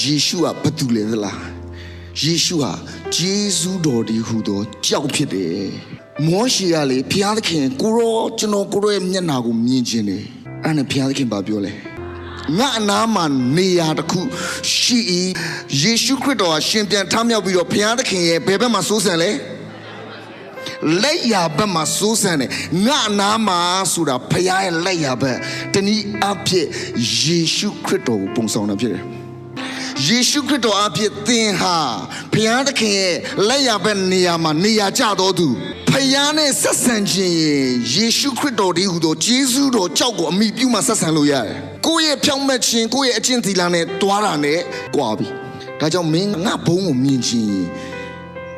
ယေရှုကဘာတူလဲသလားယေရှုဟာဂျေဇုတော်ဒီဟူသောကြောက်ဖြစ်တယ်မောရှေကလေဘုရားသခင်ကိုရောကျွန်တော်ကိုရောရဲ့မျက်နာကိုမြင်ခြင်းတယ်အဲ့ဒါနဲ့ဘုရားသခင်ဘာပြောလဲငါအနာမှာနေရာတစ်ခုရှိ၏ယေရှုခရစ်တော်ဟာရှင်ပြန်ထမြောက်ပြီးတော့ဘုရားသခင်ရဲ့ဘယ်ဘက်မှာစိုးစံလဲလက်ရဘက်မှာစိုးစံတယ်ငါအနာမှာဆိုတာဖခင်ရဲ့လက်ရဘက်တနည်းအားဖြင့်ယေရှုခရစ်တော်ကိုပုံဆောင်တာဖြစ်တယ် ယေရှုခရစ်တော်အဖြစ်သင်ဟာဖခင်သခင်ရဲ့လက်ရဘက်နေရာမှာနေရာကျတော်သူဖခင်နဲ့ဆက်ဆံခြင်းရင်ယေရှုခရစ်တော်ဒီဟူသောဂျေဇုတော်ကြောက်ကိုအမိပြုမှဆက်ဆံလို့ရတယ်ကိုယ့်ရဲ့ဖြောင့်မတ်ခြင်းကိုယ့်ရဲ့အကျင့်သီလနဲ့တွားတာနဲ့ကြွားပြီဒါကြောင့်မင်းငါဘုံကိုမြင်ခြင်းရင်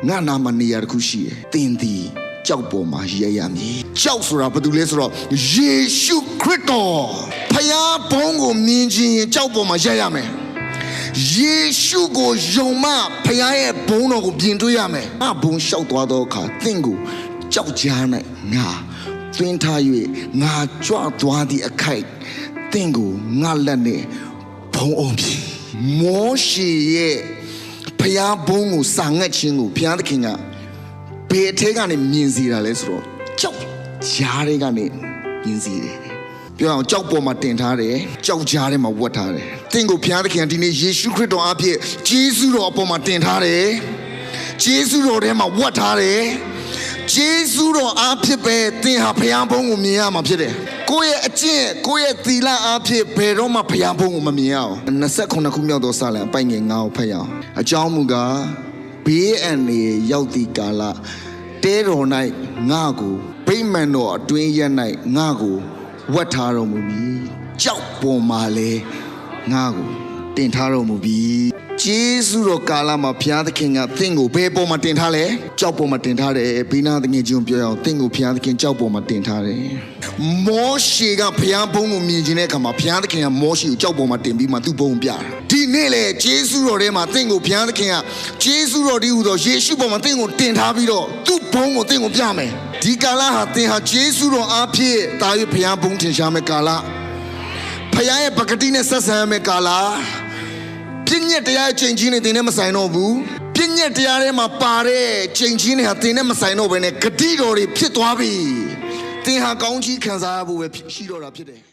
ငါနာမနေရာတစ်ခုရှိတယ်။သင်သည်ကြောက်ပေါ်မှာရဲရမည်။ကြောက်ဆိုတာဘာတူလဲဆိုတော့ယေရှုခရစ်တော်ဖခင်ဘုန်းကိုမြင်ခြင်းရင်ကြောက်ပေါ်မှာရဲရမယ်။ ယေရှုကိုယုံမှဖခင်ရဲ့ဘုန်းတော်ကိုပြင်တွေ့ရမယ်။ငါဘုန်းလျှောက်သွားသောအခါသင်ကိုကြောက်ကြား၌ငါသွင်းထား၍ငါကြွသွားသည့်အခိုက်သင်ကိုငါလက်နဲ့ဘုံအောင်ပြီ။မောရှေရဲ့ဖျားဘုံကိုစာငတ်ခြင်းကိုဘုရားသခင်ကဘယ်အထဲကနေမြင်စီတာလဲဆိုတော့ကြောက်ကြားတွေကနေမြင်စီတယ် ပြောအောင်ကြောက်ပေါ်မှာတင်ထားတယ်ကြောက်ကြားထဲမှာဝတ်ထားတယ်တင့်ကိုဘုရားသခင်ကဒီနေ့ယေရှုခရစ်တော်အဖြစ်ဂျေဇုတော်အပေါ်မှာတင်ထားတယ်ဂျေဇုတော်ထဲမှာဝတ်ထားတယ်ဂျေဇုတော်အားဖြစ်ပဲသင်ဟာဖျားဘုံကိုမြင်ရမှာဖြစ်တယ်ကိုယ့်ရဲ့အကျင့်ကိုယ့်ရဲ့သီလအားဖြင့်ဘယ်တော့မှဖျားဘုံကိုမမြင်ရအောင်29ခုမြောက်သောစာလံအပိုင်ငယ်9ကိုဖတ်ရအောင်အကြောင်းမူကားဘေးအန္တရာယ်ရောက်သည့်ကာလတဲတော်၌ငါကိုဗိမာန်တော်အတွင်းရက်၌ငါကို ဝတ်ထားတော်မူမည်ကြောက်ပေါ်မှာလဲငါကိုတင်ထားတော်မူပြီကျေးဇူးတော်ကာလမှာဘုရားသခင်ကသင်ကိုဘယ်ပေါ်မှာတင်ထားလဲကြောက်ပေါ်မှာတင်ထားတယ်ဘိနာတငယ်ချင်းပြောရအောင်သင်ကိုဘုရားသခင်ကြောက်ပေါ်မှာတင်ထားတယ်မောရှေကဘုရားဘုန်းကိုမြင်ခြင်းတဲ့အခါမှာဘုရားသခင်ကမောရှေကိုကြောက်ပေါ်မှာတင်ပြီးမှသူ့ဘုန်းပြတာဒီနေ့လေကျေးဇူးတော်ထဲမှာသင်ကိုဘုရားသခင်ကကျေးဇူးတော်ဒီဟူသောယေရှုပေါ်မှာသင်ကိုတင်ထားပြီးတော့သူ့ဘုန်းကိုသင်ကိုပြမယ် ဒီကာလဟာသင်ဟာကျေးဇူးတော်အားဖြင့်တာ၍ဘုရားဘုန်းထင်ရှားမဲ့ကာလဖခင်ရဲ့ပကတိနဲ့ဆက်ဆံရမယ့်ကာလပြည့်ညက်တရားချိန်ချင်းနဲ့တင်နဲ့မဆိုင်တော့ဘူးပြည့်ညက်တရားထဲမှာပါတဲ့ချိန်ချင်းတွေဟာတင်နဲ့မဆိုင်တော့ဘဲနဲ့ဂတိတော်တွေဖြစ်သွားပြီသင်ဟာကောင်းကြီးခံစားရဖို့ပဲရှိတော့တာဖြစ်တယ်